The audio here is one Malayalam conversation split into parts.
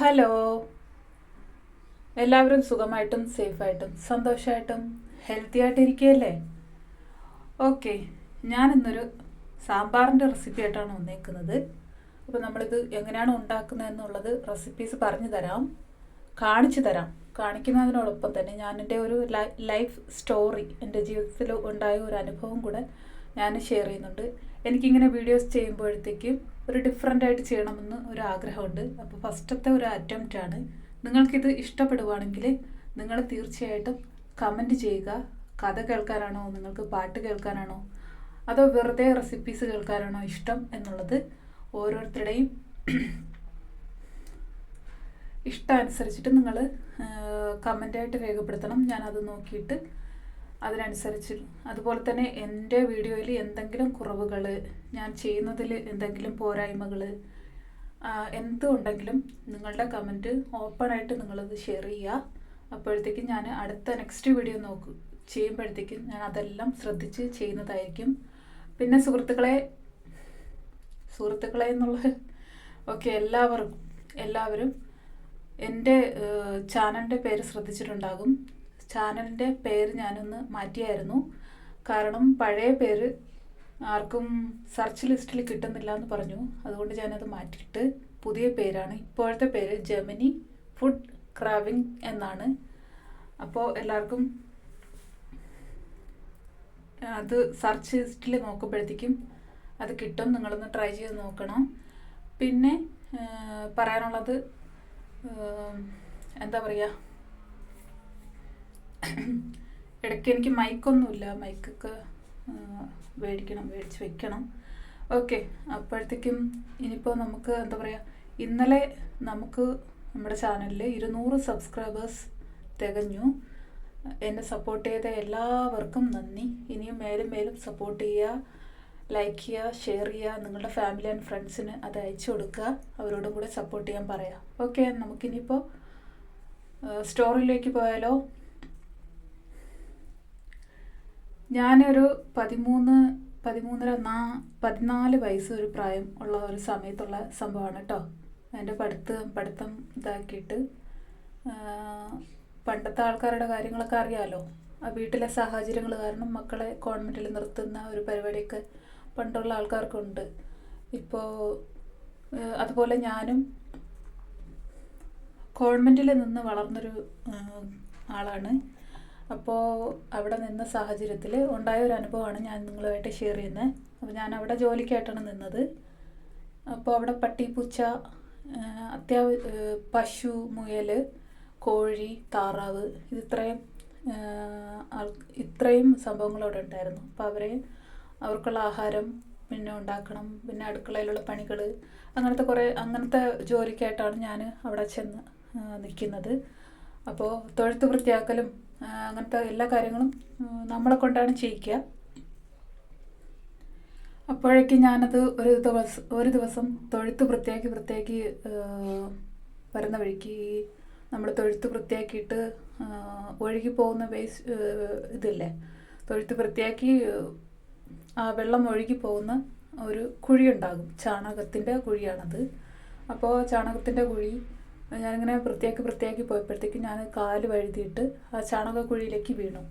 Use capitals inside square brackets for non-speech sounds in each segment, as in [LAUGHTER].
ഹലോ. എല്ലാവരും സുഖമായിട്ടും സേഫായിട്ടും സന്തോഷമായിട്ടും ഹെൽത്തി ആയിട്ടിരിക്കുകയല്ലേ? ഓക്കെ ഞാനിന്നൊരു സാമ്പാറിന്റെ റെസിപ്പി ആയിട്ടാണ് വന്നേക്കുന്നത്. അപ്പോൾ നമ്മളിത് എങ്ങനെയാണ് ഉണ്ടാക്കുന്നത് എന്നുള്ളത് റെസിപ്പീസ് പറഞ്ഞു തരാം. കാണിച്ചു തരാം. കാണിക്കുന്നതിനോടൊപ്പം തന്നെ ഞാൻ എന്റെ ഒരു ലൈഫ് സ്റ്റോറി എന്റെ ജീവിതത്തിൽ ഉണ്ടായ ഒരു അനുഭവം കൂടെ ഞാൻ ഷെയർ ചെയ്യുന്നുണ്ട്. എനിക്കിങ്ങനെ വീഡിയോസ് ചെയ്യുമ്പോഴത്തേക്കും ഒരു ഡിഫറെന്റ് ആയിട്ട് ചെയ്യണമെന്ന് ഒരു ആഗ്രഹമുണ്ട്. അപ്പോൾ ഫസ്റ്റത്തെ ഒരു അറ്റംപ്റ്റ് ആണ്. നിങ്ങൾക്കിത് ഇഷ്ടപ്പെടുവാണെങ്കിൽ നിങ്ങൾ തീർച്ചയായിട്ടും കമന്റ് ചെയ്യുക. കഥ കേൾക്കാനാണോ? നിങ്ങൾക്ക് പാട്ട് കേൾക്കാനാണോ? അതോ വെറുതെ റെസിപ്പീസ് കേൾക്കാനാണോ ഇഷ്ടം എന്നുള്ളത് ഓരോരുത്തരുടെയും ഇഷ്ടം അനുസരിച്ചിട്ട് നിങ്ങൾ കമന്റായിട്ട് രേഖപ്പെടുത്തണം. ഞാനത് നോക്കിയിട്ട് അതിനനുസരിച്ച് അതുപോലെ തന്നെ എന്റെ വീഡിയോയിൽ എന്തെങ്കിലും കുറവുകൾ ഞാൻ ചെയ്യുന്നതിൽ എന്തെങ്കിലും പോരായ്മകൾ എന്തുണ്ടെങ്കിലും നിങ്ങളുടെ കമന്റ് ഓപ്പണായിട്ട് നിങ്ങളത് ഷെയർ ചെയ്യുക. അപ്പോഴത്തേക്കും ഞാൻ അടുത്ത നെക്സ്റ്റ് വീഡിയോ നോക്കും ചെയ്യുമ്പോഴത്തേക്കും ഞാൻ അതെല്ലാം ശ്രദ്ധിച്ച് ചെയ്യുന്നതായിരിക്കും. പിന്നെ സുഹൃത്തുക്കളെ സുഹൃത്തുക്കളെ എന്നുള്ള ഓക്കെ എല്ലാവർക്കും എല്ലാവരും എന്റെ ചാനലിന്റെ പേര് ശ്രദ്ധിച്ചിട്ടുണ്ടാകും. ചാനലിന്റെ പേര് ഞാനൊന്ന് മാറ്റിയായിരുന്നു. കാരണം പഴയ പേര് ആർക്കും സെർച്ച് ലിസ്റ്റിൽ കിട്ടുന്നില്ല എന്ന് പറഞ്ഞു. അതുകൊണ്ട് ഞാനത് മാറ്റിയിട്ട് പുതിയ പേരാണ്. ഇപ്പോഴത്തെ പേര് ജെമിനി ഫുഡ് ക്രാവിംഗ് എന്നാണ്. അപ്പോൾ എല്ലാവർക്കും അത് സെർച്ച് ലിസ്റ്റിൽ നോക്കുമ്പോഴത്തേക്കും അത് കിട്ടും. നിങ്ങളൊന്ന് ട്രൈ ചെയ്ത് നോക്കണം. പിന്നെ പറയാനുള്ളത് എന്താ പറയുക [COUGHS] ഇടയ്ക്ക് എനിക്ക് മൈക്കൊന്നുമില്ല. മൈക്കൊക്കെ മേടിക്കണം മേടിച്ച് വെക്കണം. ഓക്കെ അപ്പോഴത്തേക്കും ഇനിയിപ്പോൾ നമുക്ക് എന്താ പറയുക ഇന്നലെ നമുക്ക് നമ്മുടെ ചാനലിൽ ഇരുന്നൂറ് സബ്സ്ക്രൈബേഴ്സ് തികഞ്ഞു. എന്നെ സപ്പോർട്ട് ചെയ്ത എല്ലാവർക്കും നന്ദി. ഇനിയും മേലും മേലും സപ്പോർട്ട് ചെയ്യുക ലൈക്ക് ചെയ്യുക ഷെയർ ചെയ്യുക നിങ്ങളുടെ ഫാമിലി ആൻഡ് ഫ്രണ്ട്സിന് അത് അയച്ചു കൊടുക്കുക. അവരോടും കൂടെ സപ്പോർട്ട് ചെയ്യാൻ പറയാം. ഓക്കെ നമുക്കിനിയിപ്പോൾ സ്റ്റോറിയിലേക്ക് പോയാലോ? ഞാനൊരു പതിമൂന്ന് പതിമൂന്നര നാ പതിനാല് വയസ്സ് ഒരു പ്രായം ഉള്ള ഒരു സമയത്തുള്ള സംഭവമാണ് കേട്ടോ എന്റെ പഠിത്തം പഠിത്തം ഇതാക്കിയിട്ട് പണ്ടത്തെ ആൾക്കാരുടെ കാര്യങ്ങളൊക്കെ അറിയാമല്ലോ ആ വീട്ടിലെ സാഹചര്യങ്ങൾ കാരണം മക്കളെ കോൺവെന്റിൽ നിർത്തുന്ന ഒരു പരിപാടിയൊക്കെ പണ്ടുള്ള ആൾക്കാർക്കുണ്ട്. ഇപ്പോൾ അതുപോലെ ഞാനും കോൺവെന്റിൽ നിന്ന് വളർന്നൊരു ആളാണ്. അപ്പോൾ അവിടെ നിന്ന സാഹചര്യത്തിൽ ഉണ്ടായ ഒരു അനുഭവമാണ് ഞാൻ നിങ്ങളുമായിട്ട് ഷെയർ ചെയ്യുന്നത് അപ്പോൾ ഞാൻ അവിടെ ജോലിക്കായിട്ടാണ് നിന്നത്. അപ്പോൾ അവിടെ പട്ടി പൂച്ച അത്യാവ പശു മുയൽ കോഴി താറാവ് ഇതിത്രയും ഇത്രയും ഇത്രയും സംഭവങ്ങൾ അവിടെ ഉണ്ടായിരുന്നു. അപ്പോൾ അവരെ അവർക്കുള്ള ആഹാരം പിന്നെ ഉണ്ടാക്കണം പിന്നെ അടുക്കളയിലുള്ള പണികൾ അങ്ങനത്തെ കുറേ അങ്ങനത്തെ ജോലിക്കായിട്ടാണ് ഞാൻ അവിടെ ചെന്ന് നിൽക്കുന്നത് അപ്പോൾ തൊഴുത്ത് വൃത്തിയാക്കലും അങ്ങനത്തെ എല്ലാ കാര്യങ്ങളും നമ്മളെ കൊണ്ടാണ് ചെയ്യിക്കുക. അപ്പോഴേക്കും ഞാനത് ഒരു ദിവസം ഒരു ദിവസം തൊഴുത്ത് വൃത്തിയാക്കി വൃത്തിയാക്കി വരുന്ന വഴിക്ക് നമ്മൾ തൊഴുത്ത് വൃത്തിയാക്കിയിട്ട് ഒഴുകി പോകുന്ന വേസ് ഇതല്ലേ തൊഴുത്ത് വൃത്തിയാക്കി ആ വെള്ളം ഒഴുകി പോകുന്ന ഒരു കുഴി ഉണ്ടാകും. ചാണകത്തിന്റെ കുഴിയാണത്. അപ്പോൾ ചാണകത്തിന്റെ കുഴി ഞാനിങ്ങനെ വൃത്തിയാക്കി വൃത്തിയാക്കി പോയപ്പോഴത്തേക്കും ഞാൻ കാൽ വഴുതിയിട്ട് ആ ചാണകക്കുഴിയിലേക്ക് വീണു.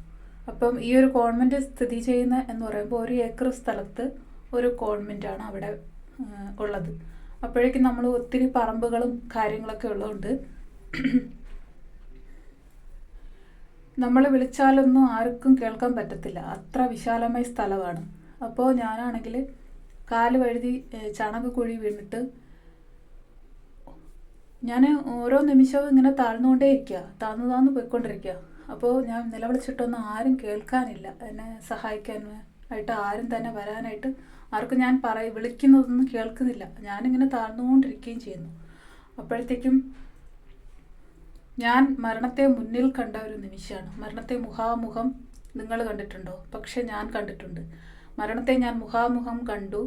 അപ്പം ഈ ഒരു കോൺവെന്റ് സ്ഥിതി ചെയ്യുന്ന എന്ന് പറയുമ്പോൾ ഒരു ഏക്കർ സ്ഥലത്ത് ഒരു കോൺവെന്റാണ് അവിടെ ഉള്ളത്. അപ്പോഴേക്കും നമ്മൾ ഒത്തിരി പറമ്പുകളും കാര്യങ്ങളൊക്കെ ഉള്ളതുകൊണ്ട് നമ്മൾ വിളിച്ചാലൊന്നും ആർക്കും കേൾക്കാൻ പറ്റത്തില്ല. അത്ര വിശാലമായ സ്ഥലമാണ്. അപ്പോൾ ഞാനാണെങ്കിൽ കാൽ വഴുതി ചാണകക്കുഴി വീണിട്ട് ഞാൻ ഓരോ നിമിഷവും ഇങ്ങനെ താഴ്ന്നുകൊണ്ടേ ഇരിക്കുക താഴ്ന്നു താഴ്ന്നു പോയിക്കൊണ്ടിരിക്കുക അപ്പോൾ ഞാൻ നിലവിളിച്ചിട്ടൊന്നും ആരും കേൾക്കാനില്ല. എന്നെ സഹായിക്കാൻ ആയിട്ട് ആരും തന്നെ വരാനായിട്ട് ആർക്കും ഞാൻ പറയും വിളിക്കുന്നതൊന്നും കേൾക്കുന്നില്ല. ഞാനിങ്ങനെ താഴ്ന്നുകൊണ്ടിരിക്കുകയും ചെയ്യുന്നു. അപ്പോഴത്തേക്കും ഞാൻ മരണത്തെ മുന്നിൽ കണ്ട ഒരു നിമിഷമാണ്. മരണത്തെ മുഖാമുഖം നിങ്ങൾ കണ്ടിട്ടുണ്ടോ? പക്ഷെ ഞാൻ കണ്ടിട്ടുണ്ട്. മരണത്തെ ഞാൻ മുഖാമുഖം കണ്ടു.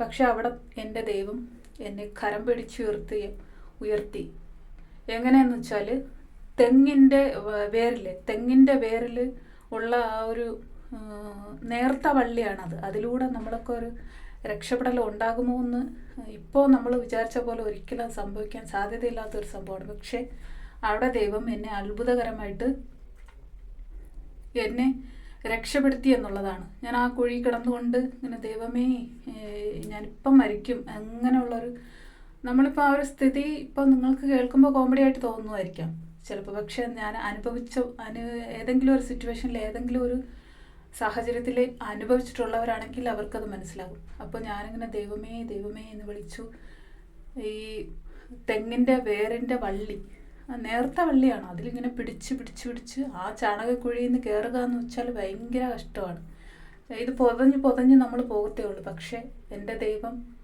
പക്ഷെ അവിടെ എന്റെ ദൈവം എന്നെ കരം പിടിച്ചുയർത്തി ഉയർത്തി. എങ്ങനെയെന്ന് വെച്ചാൽ തെങ്ങിന്റെ വേരിൽ തെങ്ങിന്റെ വേരിൽ ഉള്ള ആ ഒരു നേർത്ത വള്ളിയാണത്. അതിലൂടെ നമ്മളൊക്കെ ഒരു രക്ഷപ്പെടൽ ഉണ്ടാകുമോ എന്ന് ഇപ്പോൾ നമ്മൾ വിചാരിച്ച പോലെ ഒരിക്കലും സംഭവിക്കാൻ സാധ്യതയില്ലാത്തൊരു സംഭവമാണ്. പക്ഷേ അവിടെ ദൈവം എന്നെ അത്ഭുതകരമായിട്ട് എന്നെ രക്ഷപ്പെടുത്തി എന്നുള്ളതാണ്. ഞാൻ ആ കുഴി കിടന്നുകൊണ്ട് ഇങ്ങനെ ദൈവമേ ഞാനിപ്പം മരിക്കും. അങ്ങനെയുള്ളൊരു നമ്മളിപ്പോൾ ആ ഒരു സ്ഥിതി ഇപ്പോൾ നിങ്ങൾക്ക് കേൾക്കുമ്പോൾ കോമഡി ആയിട്ട് തോന്നുമായിരിക്കാം ചിലപ്പോൾ പക്ഷേ ഞാൻ അനുഭവിച്ച അനു ഏതെങ്കിലും ഒരു സിറ്റുവേഷനിൽ ഏതെങ്കിലും ഒരു സാഹചര്യത്തിൽ അനുഭവിച്ചിട്ടുള്ളവരാണെങ്കിൽ അവർക്കത് മനസ്സിലാകും. അപ്പോൾ ഞാനിങ്ങനെ ദൈവമേ ദൈവമേ എന്ന് വിളിച്ചു. ഈ തെങ്ങിന്റെ വേരിന്റെ വള്ളി നേർത്ത വള്ളിയാണ്. അതിലിങ്ങനെ പിടിച്ച് പിടിച്ച് പിടിച്ച് ആ ചാണകക്കുഴിയിൽ നിന്ന് കയറുക എന്ന് വെച്ചാൽ ഭയങ്കര കഷ്ടമാണ്. ഇത് പൊതഞ്ഞ് പൊതഞ്ഞ് നമ്മൾ പോകത്തേ ഉള്ളൂ. പക്ഷേ എന്റെ ദൈവം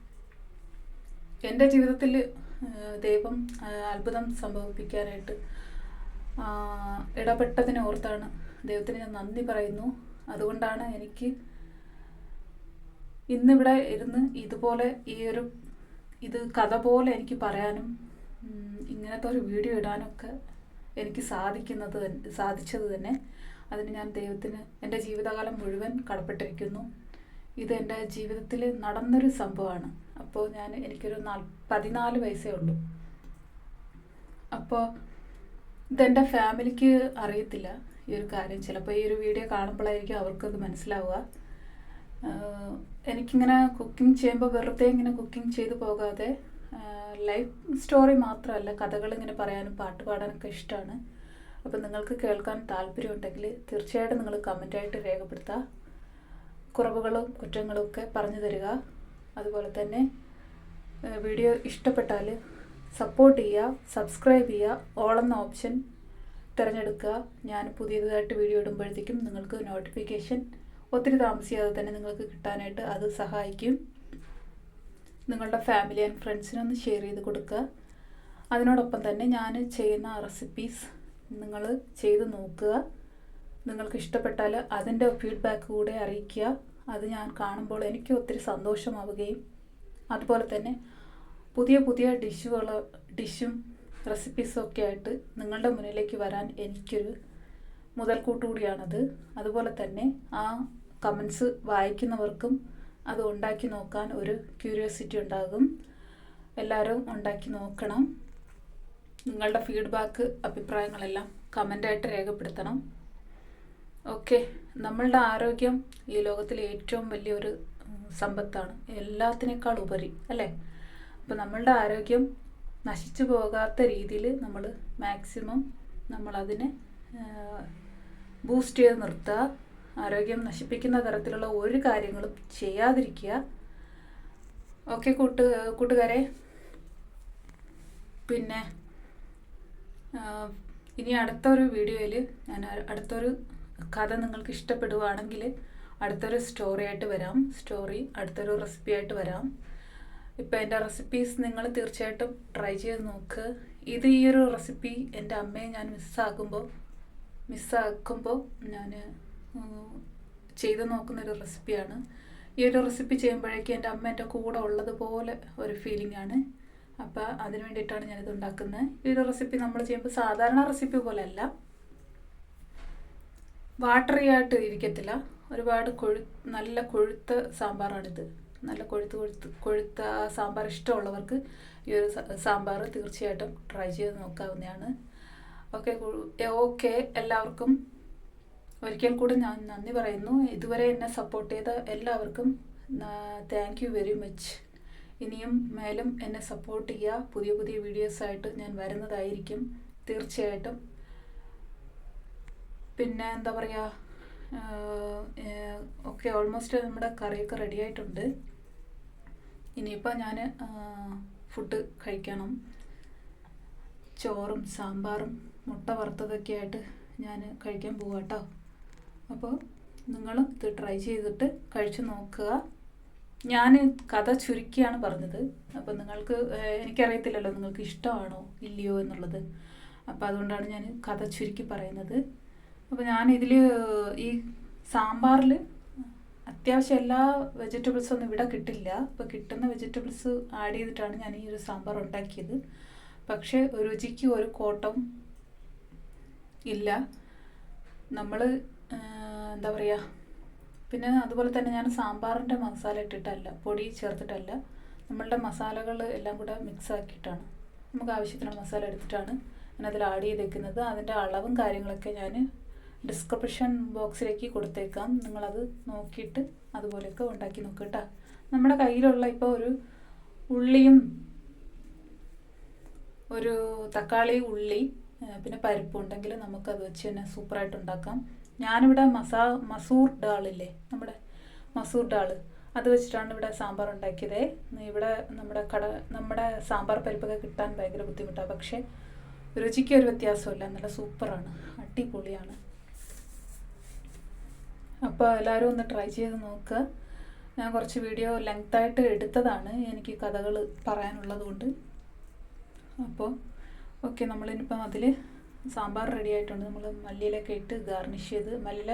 എന്റെ ജീവിതത്തിൽ ദൈവം അത്ഭുതം സംഭവിപ്പിക്കാനായിട്ട് ഇടപെട്ടതിനെ ഓർത്താണ് ദൈവത്തിന് ഞാൻ നന്ദി പറയുന്നു. അതുകൊണ്ടാണ് എനിക്ക് ഇന്നിവിടെ ഇരുന്ന് ഇതുപോലെ ഈ ഒരു ഇത് കഥ പോലെ എനിക്ക് പറയാനും ഇങ്ങനത്തെ ഒരു വീഡിയോ ഇടാനൊക്കെ എനിക്ക് സാധിക്കുന്നത് സാധിച്ചത് തന്നെ അതിന് ഞാൻ ദൈവത്തിന് എന്റെ ജീവിതകാലം മുഴുവൻ കടപ്പെട്ടിരിക്കുന്നു. ഇത് എന്റെ ജീവിതത്തിൽ നടന്നൊരു സംഭവമാണ്. അപ്പോൾ ഞാൻ എനിക്കൊരു നാൽ പതിനാല് വയസ്സേ ഉള്ളൂ. അപ്പോൾ ഇതെന്റെ ഫാമിലിക്ക് അറിയത്തില്ല ഈ ഒരു കാര്യം. ചിലപ്പോൾ ഈ ഒരു വീഡിയോ കാണുമ്പോഴായിരിക്കും അവർക്കത് മനസ്സിലാവുക. എനിക്കിങ്ങനെ കുക്കിംഗ് ചെയ്യുമ്പോൾ വെറുതെ ഇങ്ങനെ കുക്കിംഗ് ചെയ്തു പോകാതെ ലൈഫ് സ്റ്റോറി മാത്രമല്ല കഥകൾ ഇങ്ങനെ പറയാനും പാട്ട് പാടാനൊക്കെ ഇഷ്ടമാണ് അപ്പോൾ നിങ്ങൾക്ക് കേൾക്കാൻ താല്പര്യമുണ്ടെങ്കിൽ തീർച്ചയായിട്ടും നിങ്ങൾ കമന്റായിട്ട് രേഖപ്പെടുത്തുക കുറവുകളും കുറ്റങ്ങളും ഒക്കെ പറഞ്ഞു തരിക. അതുപോലെ തന്നെ വീഡിയോ ഇഷ്ടപ്പെട്ടാൽ സപ്പോർട്ട് ചെയ്യുക സബ്സ്ക്രൈബ് ചെയ്യുക ഓൾ എന്ന ഓപ്ഷൻ തിരഞ്ഞെടുക്കുക. ഞാൻ പുതിയതായിട്ട് വീഡിയോ ഇടുമ്പോഴത്തേക്കും നിങ്ങൾക്ക് നോട്ടിഫിക്കേഷൻ ഒത്തിരി താമസിയാതെ തന്നെ നിങ്ങൾക്ക് കിട്ടാനായിട്ട് അത് സഹായിക്കും. നിങ്ങളുടെ ഫാമിലി ആൻഡ് ഫ്രണ്ട്സിനൊന്ന് ഷെയർ ചെയ്ത് കൊടുക്കുക. അതിനോടൊപ്പം തന്നെ ഞാൻ ചെയ്യുന്ന റെസിപ്പീസ് നിങ്ങൾ ചെയ്ത് നോക്കുക. നിങ്ങൾക്ക് ഇഷ്ടപ്പെട്ടാൽ അതിന്റെ ഫീഡ്ബാക്ക് കൂടെ അറിയിക്കുക. അത് ഞാൻ കാണുമ്പോൾ എനിക്ക് ഒത്തിരി സന്തോഷമാവുകയും അതുപോലെ തന്നെ പുതിയ പുതിയ ഡിഷുകൾ ഡിഷും റെസിപ്പീസും ഒക്കെ ആയിട്ട് നിങ്ങളുടെ മുന്നിലേക്ക് വരാൻ എനിക്കൊരു മുതൽക്കൂട്ടുകൂടിയാണത് അതുപോലെ തന്നെ ആ കമൻസ് വായിക്കുന്നവർക്കും അത് ഉണ്ടാക്കി നോക്കാൻ ഒരു ക്യൂരിയോസിറ്റി ഉണ്ടാകും. എല്ലാവരും ഉണ്ടാക്കി നോക്കണം. നിങ്ങളുടെ ഫീഡ്ബാക്ക് അഭിപ്രായങ്ങളെല്ലാം കമന്റായിട്ട് രേഖപ്പെടുത്തണം. ഓക്കെ. നമ്മളുടെ ആരോഗ്യം ഈ ലോകത്തിലെ ഏറ്റവും വലിയൊരു സമ്പത്താണ്. എല്ലാത്തിനേക്കാൾ ഉപരി അല്ലേ? അപ്പോൾ നമ്മളുടെ ആരോഗ്യം നശിച്ചു പോകാത്ത രീതിയിൽ നമ്മൾ മാക്സിമം നമ്മളതിനെ ബൂസ്റ്റ് ചെയ്ത് നിർത്തുക. ആരോഗ്യം നശിപ്പിക്കുന്ന തരത്തിലുള്ള ഒരു കാര്യങ്ങളും ചെയ്യാതിരിക്കുക. ഓക്കെ കൂട്ട് കൂട്ടുകാരെ. പിന്നെ ഇനി അടുത്തൊരു വീഡിയോയിൽ ഞാൻ അടുത്തൊരു കഥ നിങ്ങൾക്ക് ഇഷ്ടപ്പെടുവാണെങ്കിൽ അടുത്തൊരു സ്റ്റോറി ആയിട്ട് വരാം. സ്റ്റോറി അടുത്തൊരു റെസിപ്പി ആയിട്ട് വരാം. ഇപ്പോൾ എന്റെ റെസിപ്പീസ് നിങ്ങൾ തീർച്ചയായിട്ടും ട്രൈ ചെയ്ത് നോക്ക്. ഇത് ഈ ഒരു റെസിപ്പി എന്റെ അമ്മയെ ഞാൻ മിസ്സാക്കുമ്പോൾ മിസ്സാക്കുമ്പോൾ ഞാൻ ചെയ്ത് നോക്കുന്ന ഒരു റെസിപ്പിയാണ് ഈ ഒരു റെസിപ്പി ചെയ്യുമ്പോഴേക്കും എന്റെ അമ്മ എന്റെ കൂടെ ഉള്ളതുപോലെ ഒരു ഫീലിംഗ് ആണ്. അപ്പോൾ അതിന് വേണ്ടിയിട്ടാണ് ഞാനിത് ഉണ്ടാക്കുന്നത്. ഈ ഒരു റെസിപ്പി നമ്മൾ ചെയ്യുമ്പോൾ സാധാരണ റെസിപ്പി പോലെ അല്ല വാട്ടറി ആയിട്ട് ഇരിക്കത്തില്ല. ഒരുപാട് കൊഴു നല്ല കൊഴുത്ത സാമ്പാറാണിത്. നല്ല കൊഴുത്ത് കൊഴുത്ത് കൊഴുത്ത സാമ്പാർ ഇഷ്ടമുള്ളവർക്ക് ഈ ഒരു സാമ്പാർ തീർച്ചയായിട്ടും ട്രൈ ചെയ്ത് നോക്കാവുന്നതാണ്. ഓക്കെ ഓക്കെ എല്ലാവർക്കും ഒരിക്കൽ കൂടി ഞാൻ നന്ദി പറയുന്നു. ഇതുവരെ എന്നെ സപ്പോർട്ട് ചെയ്ത എല്ലാവർക്കും താങ്ക് യു വെരി മച്ച് ഇനിയും മേലും എന്നെ സപ്പോർട്ട് ചെയ്യുക പുതിയ പുതിയ വീഡിയോസായിട്ട് ഞാൻ വരുന്നതായിരിക്കും. തീർച്ചയായിട്ടും പിന്നെ എന്താ പറയുക ഓക്കെ ഓൾമോസ്റ്റ് നമ്മുടെ കറിയൊക്കെ റെഡി ആയിട്ടുണ്ട്. ഇനിയിപ്പോൾ ഞാൻ ഫുഡ് കഴിക്കണം. ചോറും സാമ്പാറും മുട്ട വറുത്തതൊക്കെ ആയിട്ട് ഞാൻ കഴിക്കാൻ പോവാം കേട്ടോ അപ്പോൾ നിങ്ങളും ഇത് ട്രൈ ചെയ്തിട്ട് കഴിച്ചു നോക്കുക. ഞാൻ കഥ ചുരുക്കിയാണ് പറഞ്ഞത്. അപ്പോൾ നിങ്ങൾക്ക് എനിക്കറിയത്തില്ലല്ലോ നിങ്ങൾക്ക് ഇഷ്ടമാണോ ഇല്ലയോ എന്നുള്ളത്. അപ്പോൾ അതുകൊണ്ടാണ് ഞാൻ കഥ ചുരുക്കി പറയുന്നത്. അപ്പോൾ ഞാൻ ഇതിൽ ഈ സാമ്പാറിൽ അത്യാവശ്യം എല്ലാ വെജിറ്റബിൾസും ഒന്നും ഇവിടെ കിട്ടില്ല. അപ്പോൾ കിട്ടുന്ന വെജിറ്റബിൾസ് ആഡ് ചെയ്തിട്ടാണ് ഞാൻ ഈ ഒരു സാമ്പാർ ഉണ്ടാക്കിയത്. പക്ഷേ രുചിക്ക് ഒരു കോട്ടം ഇല്ല. നമ്മൾ എന്താ പറയുക പിന്നെ അതുപോലെ തന്നെ ഞാൻ സാമ്പാറിന്റെ മസാല ഇട്ടിട്ടല്ല പൊടി ചേർത്തിട്ടല്ല. നമ്മളുടെ മസാലകൾ എല്ലാം കൂടെ മിക്സ് ആക്കിയിട്ടാണ്. നമുക്ക് ആവശ്യത്തിനുള്ള മസാല എടുത്തിട്ടാണ് ഞാനതിൽ ആഡ് ചെയ്തേക്കുന്നത്. അതിന്റെ അളവും കാര്യങ്ങളൊക്കെ ഞാൻ ഡിസ്ക്രിപ്ഷൻ ബോക്സിലേക്ക് കൊടുത്തേക്കാം. നിങ്ങളത് നോക്കിയിട്ട് അതുപോലെയൊക്കെ ഉണ്ടാക്കി നോക്കുക കേട്ടോ. നമ്മുടെ കയ്യിലുള്ള ഇപ്പോൾ ഒരു ഉള്ളിയും ഒരു തക്കാളി ഉള്ളി പിന്നെ പരിപ്പ് ഉണ്ടെങ്കിൽ നമുക്കത് വെച്ച് തന്നെ സൂപ്പറായിട്ട് ഉണ്ടാക്കാം. ഞാനിവിടെ മസാ മസൂർ ഡാളില്ലേ നമ്മുടെ മസൂർ ഡാൾ അത് വെച്ചിട്ടാണ് ഇവിടെ സാമ്പാർ ഉണ്ടാക്കിയത്. ഇവിടെ നമ്മുടെ കട നമ്മുടെ സാമ്പാർ പരിപ്പൊക്കെ കിട്ടാൻ ഭയങ്കര ബുദ്ധിമുട്ടാണ് പക്ഷേ രുചിക്ക് ഒരു വ്യത്യാസമില്ല. നല്ല സൂപ്പറാണ്. അടിപൊളിയാണ്. അപ്പോൾ എല്ലാവരും ഒന്ന് ട്രൈ ചെയ്ത് നോക്കുക ഞാൻ കുറച്ച് വീഡിയോ ലെങ്തായിട്ട് എടുത്തതാണ് എനിക്ക് കഥകൾ പറയാനുള്ളത് കൊണ്ട് അപ്പോൾ ഓക്കെ നമ്മളിനിപ്പം അതിൽ സാമ്പാർ റെഡി ആയിട്ടുണ്ട്. നമ്മൾ മല്ലിയിലൊക്കെ ഇട്ട് ഗാർണിഷ് ചെയ്ത് മല്ലിയില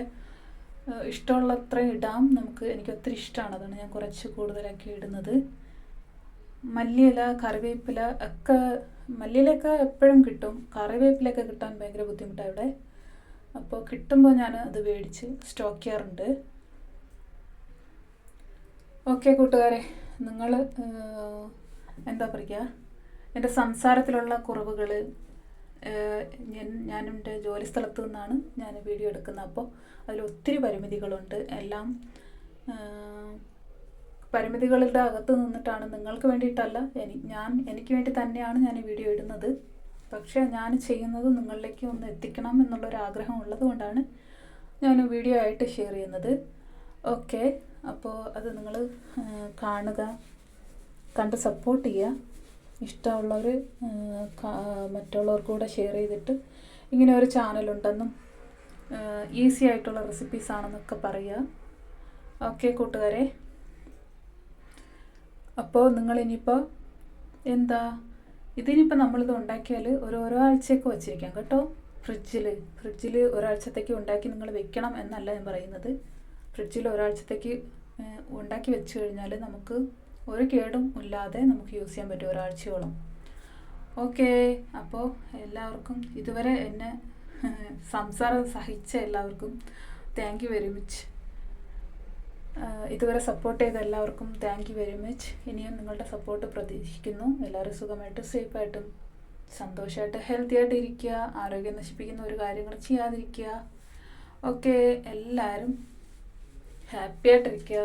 ഇഷ്ടമുള്ള ഇഷ്ടമുള്ളത്രയും ഇടാം. നമുക്ക് എനിക്ക് ഒത്തിരി ഇഷ്ടമാണ് അതാണ് ഞാൻ കുറച്ച് കൂടുതലൊക്കെ ഇടുന്നത്. മല്ലിയില കറിവേപ്പില ഒക്കെ മല്ലിയിലൊക്കെ എപ്പോഴും കിട്ടും. കറിവേപ്പിലൊക്കെ കിട്ടാൻ ഭയങ്കര ബുദ്ധിമുട്ടാണ് ഇവിടെ. അപ്പോൾ കിട്ടുമ്പോൾ ഞാൻ അത് മേടിച്ച് സ്റ്റോക്ക് ചെയ്യാറുണ്ട്. ഓക്കെ കൂട്ടുകാരെ നിങ്ങൾ എന്താ പറയുക എന്റെ സംസാരത്തിലുള്ള കുറവുകൾ ഞാൻ ഞാനെന്റെ ജോലി സ്ഥലത്ത് നിന്നാണ് ഞാൻ വീഡിയോ എടുക്കുന്നത്. അപ്പോൾ അതിൽ ഒത്തിരി പരിമിതികളുണ്ട്. എല്ലാം പരിമിതികളുടെ അകത്ത് നിന്നിട്ടാണ് നിങ്ങൾക്ക് വേണ്ടിയിട്ടല്ല എനി ഞാൻ എനിക്ക് വേണ്ടി തന്നെയാണ് ഞാൻ വീഡിയോ ഇടുന്നത്. പക്ഷേ ഞാൻ ചെയ്യുന്നത് നിങ്ങളിലേക്ക് ഒന്ന് എത്തിക്കണം എന്നുള്ളൊരു ആഗ്രഹം ഉള്ളത് കൊണ്ടാണ് ഞാൻ വീഡിയോ ആയിട്ട് ഷെയർ ചെയ്യുന്നത്. ഓക്കെ അപ്പോൾ അത് നിങ്ങൾ കാണുക കണ്ട് സപ്പോർട്ട് ചെയ്യുക. ഇഷ്ടമുള്ളവർ മറ്റുള്ളവർക്ക് കൂടെ ഷെയർ ചെയ്തിട്ട് ഇങ്ങനെ ഒരു ചാനലുണ്ടെന്നും ഈസി ആയിട്ടുള്ള റെസിപ്പീസ് ആണെന്നൊക്കെ പറയുക. ഓക്കെ കൂട്ടുകാരെ. അപ്പോൾ നിങ്ങൾ ഇനിയിപ്പോൾ എന്താ ഇതിനിപ്പോൾ നമ്മളിത് ഉണ്ടാക്കിയാൽ ഒരു ഓരോ ആഴ്ചയൊക്കെ വച്ചിരിക്കാം കേട്ടോ. ഫ്രിഡ്ജിൽ ഫ്രിഡ്ജിൽ ഒരാഴ്ചത്തേക്ക് ഉണ്ടാക്കി നിങ്ങൾ വെക്കണം എന്നല്ല ഞാൻ പറയുന്നത്. ഫ്രിഡ്ജിൽ ഒരാഴ്ചത്തേക്ക് ഉണ്ടാക്കി വെച്ച് കഴിഞ്ഞാൽ നമുക്ക് ഒരു കേടും ഇല്ലാതെ നമുക്ക് യൂസ് ചെയ്യാൻ പറ്റും ഒരാഴ്ചയോളം. ഓക്കെ അപ്പോൾ എല്ലാവർക്കും ഇതുവരെ എന്നെ സംസാരം സഹിച്ച എല്ലാവർക്കും താങ്ക് യു വെരി മച്ച്. ഇതുവരെ സപ്പോർട്ട് ചെയ്ത എല്ലാവർക്കും താങ്ക് യു വെരി മച്ച് ഇനിയും നിങ്ങളുടെ സപ്പോർട്ട് പ്രതീക്ഷിക്കുന്നു. എല്ലാവരും സുഖമായിട്ടും സേഫായിട്ടും സന്തോഷമായിട്ട് ഹെൽത്തി ആയിട്ട് ഇരിക്കുക. ആരോഗ്യം നശിപ്പിക്കുന്ന ഒരു കാര്യങ്ങൾ ചെയ്യാതിരിക്കുക. ഓക്കെ എല്ലാവരും ഹാപ്പി ആയിട്ടിരിക്കുക.